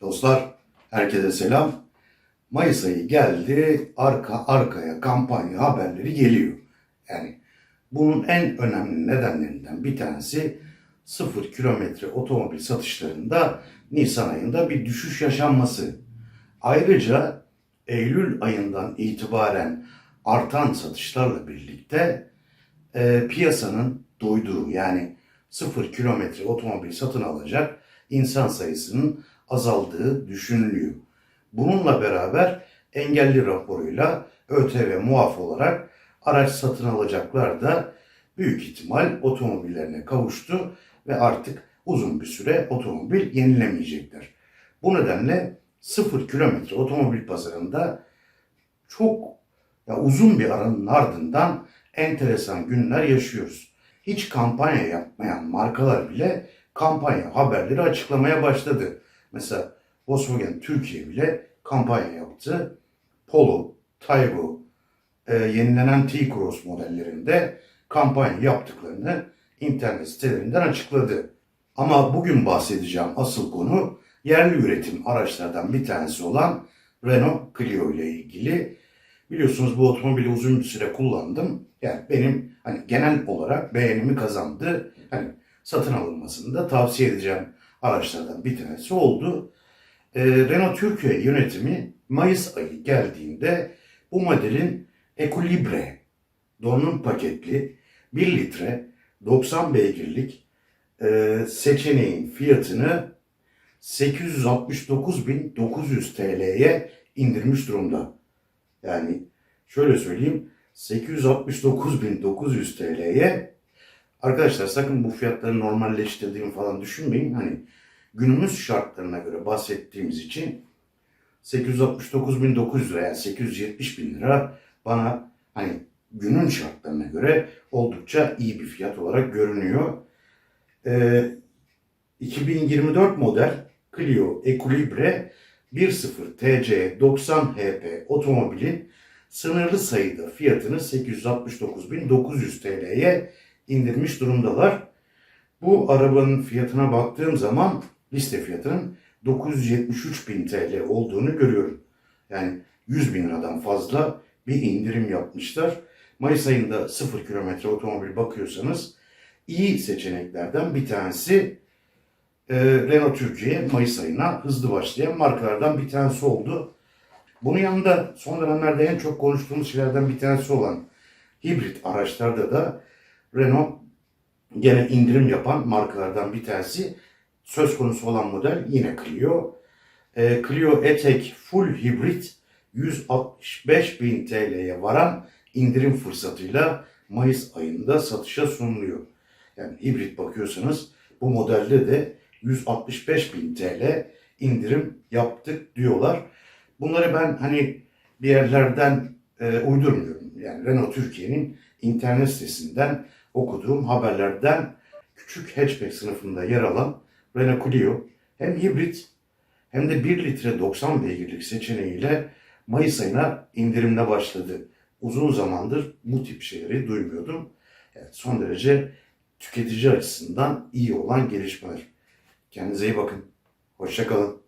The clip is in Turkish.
Dostlar, herkese selam. Mayıs ayı geldi, arka arkaya kampanya haberleri geliyor. Yani bunun en önemli nedenlerinden bir tanesi sıfır kilometre otomobil satışlarında Nisan ayında bir düşüş yaşanması. Ayrıca Eylül ayından itibaren artan satışlarla birlikte e, piyasanın doyduğu yani sıfır kilometre otomobil satın alacak insan sayısının azaldığı düşünülüyor. Bununla beraber engelli raporuyla ÖTV muaf olarak araç satın alacaklar da büyük ihtimal otomobillerine kavuştu ve artık uzun bir süre otomobil yenilemeyecekler. Bu nedenle sıfır kilometre otomobil pazarında çok ya uzun bir aranın ardından enteresan günler yaşıyoruz. Hiç kampanya yapmayan markalar bile kampanya haberleri açıklamaya başladı. Mesela Volkswagen Türkiye bile kampanya yaptı. Polo, Taygo, e, yenilenen T-Cross modellerinde kampanya yaptıklarını internet sitelerinden açıkladı. Ama bugün bahsedeceğim asıl konu yerli üretim araçlardan bir tanesi olan Renault Clio ile ilgili. Biliyorsunuz bu otomobili uzun bir süre kullandım. Yani benim hani genel olarak beğenimi kazandı. Hani satın alınmasını da tavsiye edeceğim araçlardan bir tanesi oldu. Ee, Renault Türkiye yönetimi Mayıs ayı geldiğinde bu modelin Ecolibre donanım paketli 1 litre 90 beygirlik e, seçeneğin fiyatını 869.900 TL'ye indirmiş durumda. Yani şöyle söyleyeyim 869.900 TL'ye arkadaşlar sakın bu fiyatları normalleştirdiğimi falan düşünmeyin. Hani günümüz şartlarına göre bahsettiğimiz için 869.900 lira yani 870 bin lira bana hani günün şartlarına göre oldukça iyi bir fiyat olarak görünüyor. Ee, 2024 model Clio Ecolibre 1.0 TC 90 HP otomobilin sınırlı sayıda fiyatını 869.900 TL'ye indirmiş durumdalar. Bu arabanın fiyatına baktığım zaman liste fiyatının 973.000 TL olduğunu görüyorum. Yani 100 bin liradan fazla bir indirim yapmışlar. Mayıs ayında 0 kilometre otomobil bakıyorsanız iyi seçeneklerden bir tanesi e, Renault Türkiye Mayıs ayına hızlı başlayan markalardan bir tanesi oldu. Bunun yanında son dönemlerde en çok konuştuğumuz şeylerden bir tanesi olan hibrit araçlarda da Renault gene indirim yapan markalardan bir tanesi. Söz konusu olan model yine Clio. E, Clio E-Tech Full Hibrit 165.000 TL'ye varan indirim fırsatıyla Mayıs ayında satışa sunuluyor. Yani hibrit bakıyorsanız bu modelde de 165.000 TL indirim yaptık diyorlar. Bunları ben hani bir yerlerden e, uydurmuyorum. Yani Renault Türkiye'nin internet sitesinden okuduğum haberlerden küçük hatchback sınıfında yer alan Renault Clio hem hibrit hem de 1 litre 90 beygirlik seçeneğiyle Mayıs ayına indirimle başladı. Uzun zamandır bu tip şeyleri duymuyordum. Evet, son derece tüketici açısından iyi olan gelişmeler. Kendinize iyi bakın. Hoşçakalın.